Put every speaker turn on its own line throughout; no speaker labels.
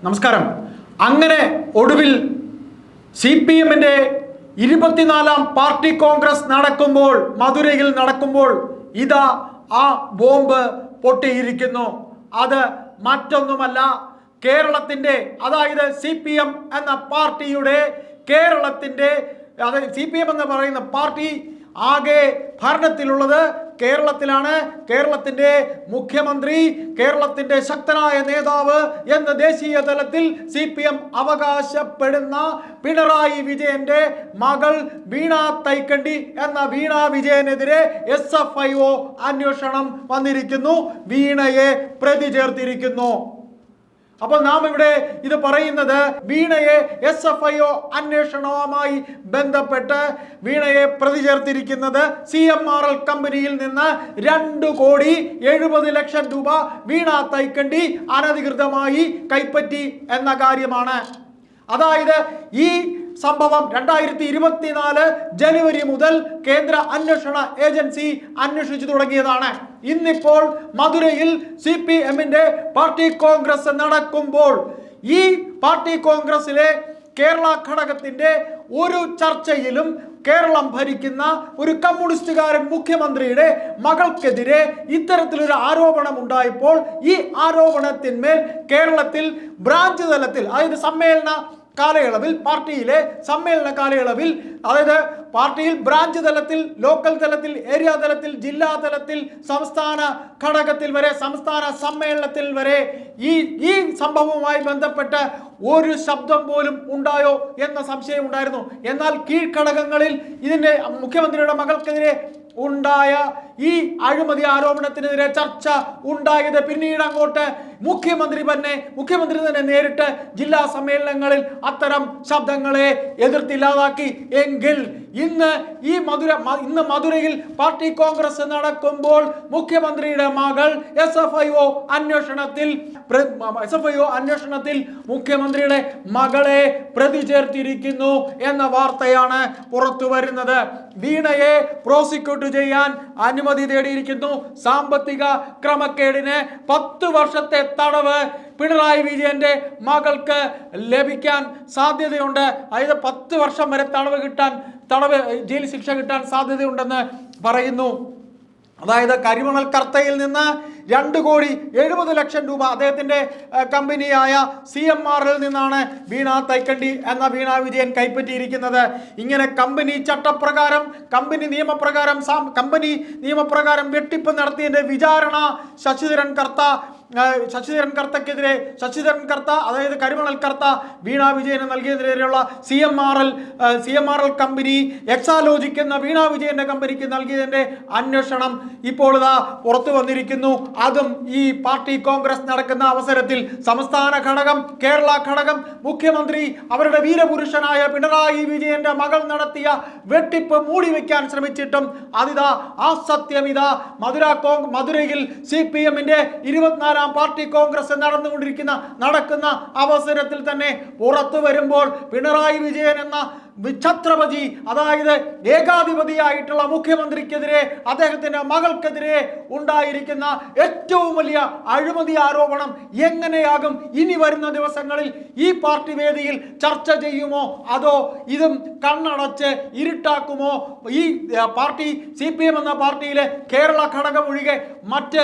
നമസ്കാരം. അങ്ങനെ ഒടുവിൽ സി പി എമ്മിന്റെ ഇരുപത്തിനാലാം പാർട്ടി കോൺഗ്രസ് നടക്കുമ്പോൾ മധുരയിൽ നടക്കുമ്പോൾ ഇതാ ആ ബോംബ് പൊട്ടിയിരിക്കുന്നു. അത് മറ്റൊന്നുമല്ല കേരളത്തിന്റെ അതായത് സി പി എം എന്ന പാർട്ടിയുടെ കേരളത്തിന്റെ അതായത് സി പി എം എന്ന് പറയുന്ന പാർട്ടി ആകെ ഭരണത്തിലുള്ളത് കേരളത്തിലാണ് കേരളത്തിന്റെ മുഖ്യമന്ത്രി കേരളത്തിന്റെ ശക്തനായ നേതാവ് എന്ന് ദേശീയ തലത്തിൽ സി പി എം അവകാശപ്പെടുന്ന പിണറായി വിജയന്റെ മകൾ വീണ തൈക്കണ്ടി എന്ന വീണ വിജയനെതിരെ എസ് എഫ് ഐ ഒ അന്വേഷണം വന്നിരിക്കുന്നു. വീണയെ പ്രതി ചേർത്തിരിക്കുന്നു. അപ്പോൾ നാം ഇവിടെ ഇത് പറയുന്നത് വീണയെ എസ് എഫ് ഐ ഒ അന്വേഷണവുമായി ബന്ധപ്പെട്ട് വീണയെ പ്രതി ചേർത്തിരിക്കുന്നത് സി എം ആർ എൽ കമ്പനിയിൽ നിന്ന് രണ്ട് കോടി എഴുപത് ലക്ഷം രൂപ വീണ തൈക്കണ്ടി അനധികൃതമായി കൈപ്പറ്റി എന്ന കാര്യമാണ്. അതായത് ഈ സംഭവം രണ്ടായിരത്തി ഇരുപത്തിനാല് ജനുവരി മുതൽ കേന്ദ്ര അന്വേഷണ ഏജൻസി അന്വേഷിച്ചു തുടങ്ങിയതാണ്. ഇന്നിപ്പോൾ മധുരയിൽ സി പി എമ്മിന്റെ പാർട്ടി കോൺഗ്രസ് നടക്കുമ്പോൾ ഈ പാർട്ടി കോൺഗ്രസിലെ കേരള ഘടകത്തിന്റെ ഒരു ചർച്ചയിലും കേരളം ഭരിക്കുന്ന ഒരു കമ്മ്യൂണിസ്റ്റുകാരൻ മുഖ്യമന്ത്രിയുടെ മകൾക്കെതിരെ ഇത്തരത്തിലൊരു ആരോപണം ഉണ്ടായപ്പോൾ ഈ ആരോപണത്തിന്മേൽ കേരളത്തിൽ ബ്രാഞ്ച് തലത്തിൽ അതായത് സമ്മേളന കാലയളവിൽ പാർട്ടിയിലെ സമ്മേളന കാലയളവിൽ അതായത് പാർട്ടിയിൽ ബ്രാഞ്ച് തലത്തിൽ ലോക്കൽ തലത്തിൽ ഏരിയ തലത്തിൽ ജില്ലാ തലത്തിൽ സംസ്ഥാന ഘടകത്തിൽ വരെ സംസ്ഥാന സമ്മേളനത്തിൽ വരെ ഈ ഈ സംഭവവുമായി ബന്ധപ്പെട്ട് ഒരു ശബ്ദം പോലും ഉണ്ടായോ എന്ന സംശയം ഉണ്ടായിരുന്നു. എന്നാൽ കീഴ്ഘടകങ്ങളിൽ ഇതിന്റെ മുഖ്യമന്ത്രിയുടെ മകൾക്കെതിരെ ഉണ്ടായ ഈ അഴിമതി ആരോപണത്തിനെതിരെ ചർച്ച ഉണ്ടായത് പിന്നീട് അങ്ങോട്ട് മുഖ്യമന്ത്രി തന്നെ മുഖ്യമന്ത്രി തന്നെ നേരിട്ട് ജില്ലാ സമ്മേളനങ്ങളിൽ അത്തരം ശബ്ദങ്ങളെ എതിർത്തില്ലാതാക്കി. എങ്കിൽ ഇന്ന് ഈ മധുര ഇന്ന് മധുരയിൽ പാർട്ടി കോൺഗ്രസ് നടക്കുമ്പോൾ മുഖ്യമന്ത്രിയുടെ മകൾ എസ് എഫ് ഐ ഒ അന്വേഷണത്തിൽ എസ് എഫ് ഐ ഒ അന്വേഷണത്തിൽ മുഖ്യമന്ത്രിയുടെ മകളെ പ്രതി ചേർത്തിരിക്കുന്നു എന്ന വാർത്തയാണ് പുറത്തു വരുന്നത് വീണയെ പ്രോസിക്യൂട്ട് ചെയ്യാൻ അനുമതി തേടിയിരിക്കുന്നു. സാമ്പത്തിക ക്രമക്കേടിന് പത്ത് വർഷത്തെ തടവ് പിണറായി വിജയന്റെ മകൾക്ക് ലഭിക്കാൻ സാധ്യതയുണ്ട്. അതായത് പത്ത് വർഷം വരെ തടവ് കിട്ടാൻ തടവ് ജയിൽ ശിക്ഷ കിട്ടാൻ സാധ്യതയുണ്ടെന്ന് പറയുന്നു. അതായത് കരിമണൽ കർത്തയിൽ നിന്ന് രണ്ട് കോടി എഴുപത് ലക്ഷം രൂപ അദ്ദേഹത്തിന്റെ കമ്പനിയായ സി എം ആറിൽ നിന്നാണ് വീണ തൈക്കണ്ടി എന്ന വീണ വിജയൻ കൈപ്പറ്റിയിരിക്കുന്നത്. ഇങ്ങനെ കമ്പനി ചട്ടപ്രകാരം കമ്പനി നിയമപ്രകാരം കമ്പനി നിയമപ്രകാരം വെട്ടിപ്പ് നടത്തിയതിന്റെ വിചാരണ ശശിധരൻ കർത്ത ശശിധരൻ കർത്തക്കെതിരെ ശശിധരൻ കർത്ത അതായത് കരിമണൽ കർത്ത വീണ വിജയന് നൽകിയതിനെതിരെയുള്ള C M R L C M R L company Exalogic എന്ന വീണ വിജയന്റെ കമ്പനിക്ക് നൽകിയതിന്റെ അന്വേഷണം ഇപ്പോൾ ഇതാ പുറത്തു വന്നിരിക്കുന്നു. അതും ഈ പാർട്ടി കോൺഗ്രസ് നടക്കുന്ന അവസരത്തിൽ സംസ്ഥാന ഘടകം കേരള ഘടകം മുഖ്യമന്ത്രി അവരുടെ വീരപുരുഷനായ പിണറായി വിജയന്റെ മകൾ നടത്തിയ വെട്ടിപ്പ് മൂടി വെക്കാൻ ശ്രമിച്ചിട്ടും അതിതാ ആ സത്യം ഇതാ. മധുര മധുരയിൽ സി പി എമ്മിന്റെ ഇരുപത്തിനാലാം പാർട്ടി കോൺഗ്രസ് നടന്നുകൊണ്ടിരിക്കുന്ന നടക്കുന്ന അവസരത്തിൽ തന്നെ പുറത്തു വരുമ്പോൾ പിണറായി വിജയൻ എന്ന ഛത്രപതി അതായത് ഏകാധിപതിയായിട്ടുള്ള മുഖ്യമന്ത്രിക്കെതിരെ അദ്ദേഹത്തിന്റെ മകൾക്കെതിരെ ഉണ്ടായിരിക്കുന്ന ഏറ്റവും വലിയ അഴിമതി ആരോപണം എങ്ങനെയാകും ഇനി വരുന്ന ദിവസങ്ങളിൽ ഈ പാർട്ടി വേദിയിൽ ചർച്ച ചെയ്യുമോ? അതോ ഇതും കണ്ണടച്ച് ഇരുട്ടാക്കുമോ? ഈ പാർട്ടി സി പി എം എന്ന പാർട്ടിയിലെ കേരള ഘടകം ഒഴികെ മറ്റ്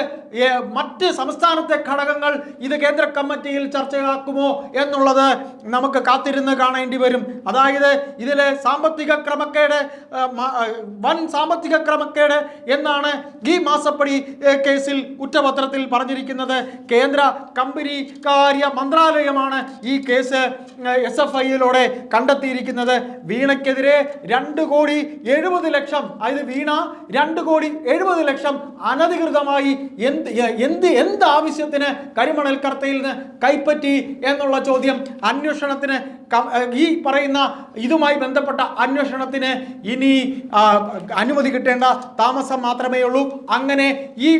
മറ്റ് സംസ്ഥാനത്തെ ഘടകങ്ങൾ ഇത് കേന്ദ്ര കമ്മിറ്റിയിൽ ചർച്ചയാക്കുമോ എന്നുള്ളത് നമുക്ക് കാത്തിരുന്ന് കാണേണ്ടി വരും. അതായത് ഇതിലെ സാമ്പത്തിക ക്രമക്കേട് വൻ സാമ്പത്തിക ക്രമക്കേട് എന്നാണ് ഈ മാസപ്പടി കേസിൽ കുറ്റപത്രത്തിൽ പറഞ്ഞിരിക്കുന്നത്. കേന്ദ്ര കമ്പനി കാര്യ മന്ത്രാലയമാണ് ഈ കേസ് എസ് എഫ് ഐയിലൂടെ കണ്ടെത്തിയിരിക്കുന്നത്. വീണയ്ക്കെതിരെ രണ്ട് കോടി എഴുപത് ലക്ഷം അതായത് വീണ രണ്ട് കോടി എഴുപത് ലക്ഷം അനധികൃതമായി എന്ത് എന്ത് എന്ത് ആവശ്യത്തിന് കരിമണൽ കർത്തയിൽ നിന്ന് കൈപ്പറ്റി എന്നുള്ള ചോദ്യം അന്വേഷണത്തിന് ഈ പറയുന്ന ഇതുമായി ബന്ധപ്പെട്ട അന്വേഷണത്തിന് ഇനി അനുമതി കിട്ടേണ്ട താമസം മാത്രമേ ഉള്ളൂ അങ്ങനെ ഈ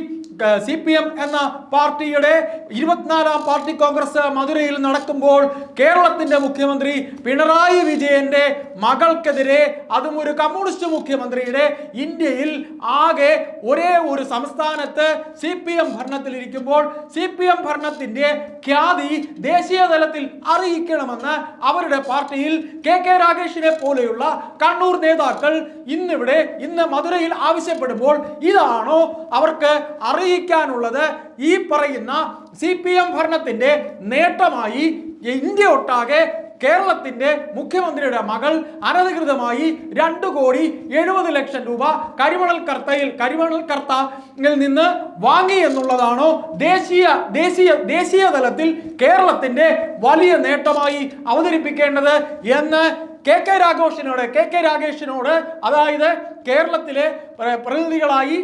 സി പി എം എന്ന പാർട്ടിയുടെ ഇരുപത്തിനാലാം പാർട്ടി കോൺഗ്രസ് മധുരയിൽ നടക്കുമ്പോൾ കേരളത്തിന്റെ മുഖ്യമന്ത്രി പിണറായി വിജയന്റെ മകൾക്കെതിരെ അതും ഒരു കമ്മ്യൂണിസ്റ്റ് മുഖ്യമന്ത്രിയുടെ ഇന്ത്യയിൽ ആകെ ഒരേ ഒരു സംസ്ഥാനത്ത് സി പി എം ഭരണത്തിലിരിക്കുമ്പോൾ സി പി എം ഭരണത്തിന്റെ ഖ്യാതി ദേശീയ തലത്തിൽ അറിയിക്കണമെന്ന് അവരുടെ പാർട്ടിയിൽ കെ കെ രാഗേഷിനെ പോലെയുള്ള കണ്ണൂർ നേതാക്കൾ ഇന്നിവിടെ ഇന്ന് മധുരയിൽ ആവശ്യപ്പെടുമ്പോൾ ഇതാണോ അവർക്ക് അറിയിക്കാനുള്ളത് ഈ പറയുന്ന സി പി എം ഭരണത്തിന്റെ നേട്ടമായി ഇന്ത്യ ഒട്ടാകെ കേരളത്തിന്റെ മുഖ്യമന്ത്രിയുടെ മകൾ അനധികൃതമായി രണ്ട് കോടി എഴുപത് ലക്ഷം രൂപ കരിമണൽ കർത്തയിൽ കരിമണൽ കർത്തയിൽ നിന്ന് വാങ്ങി എന്നുള്ളതാണോ ദേശീയ ദേശീയ ദേശീയ തലത്തിൽ കേരളത്തിന്റെ വലിയ നേട്ടമായി അവതരിപ്പിക്കേണ്ടത് എന്ന് കെ കെ രാഘോഷിനോട് കെ കെ രാഗേഷിനോട് അതായത് കേരളത്തിലെ പ്രതിനിധികളായി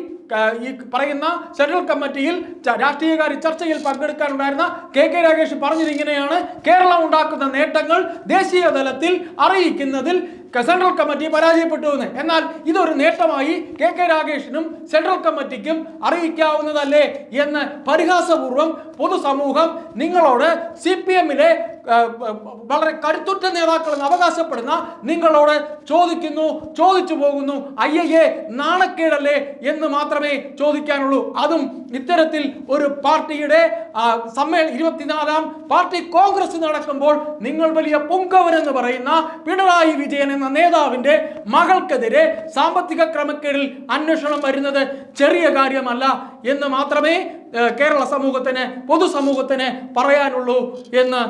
ഈ പറയുന്ന സെൻട്രൽ കമ്മിറ്റിയിൽ രാഷ്ട്രീയകാര്യ ചർച്ചയിൽ പങ്കെടുക്കാനുണ്ടായിരുന്ന കെ കെ രാഗേഷ് പറഞ്ഞത് ഇങ്ങനെയാണ്. കേരളം ഉണ്ടാക്കുന്ന നേട്ടങ്ങൾ ദേശീയ തലത്തിൽ അറിയിക്കുന്നതിൽ സെൻട്രൽ കമ്മിറ്റി പരാജയപ്പെട്ടു എന്ന് എന്നാൽ ഇതൊരു നേട്ടമായി കെ കെ രാഗേഷിനും സെൻട്രൽ കമ്മിറ്റിക്കും അറിയിക്കാവുന്നതല്ലേ എന്ന് പരിഹാസപൂർവം പൊതുസമൂഹം നിങ്ങളോട് സി പി എമ്മിലെ വളരെ കരുത്തുറ്റ നേതാക്കൾ എന്ന് അവകാശപ്പെടുന്ന നിങ്ങളോട് ചോദിക്കുന്നു ചോദിച്ചു പോകുന്നു അയ്യയ്യേ നാണക്കേടല്ലേ? എന്ന് മാത്രമേ ചോദിക്കാനുള്ളൂ. അതും ഇത്തരത്തിൽ ഒരു പാർട്ടിയുടെ സമ്മേള ഇരുപത്തിനാലാം പാർട്ടി കോൺഗ്രസ് നടക്കുമ്പോൾ നിങ്ങൾ വലിയ പൊങ്കവൻ എന്ന് പറയുന്ന പിണറായി വിജയൻ എന്ന നേതാവിന്റെ മകൾക്കെതിരെ സാമ്പത്തിക ക്രമക്കേടിൽ അന്വേഷണം വരുന്നത് ചെറിയ കാര്യമല്ല എന്ന് മാത്രമേ കേരള സമൂഹത്തിന് പൊതുസമൂഹത്തിന് പറയാനുള്ളൂ എന്ന്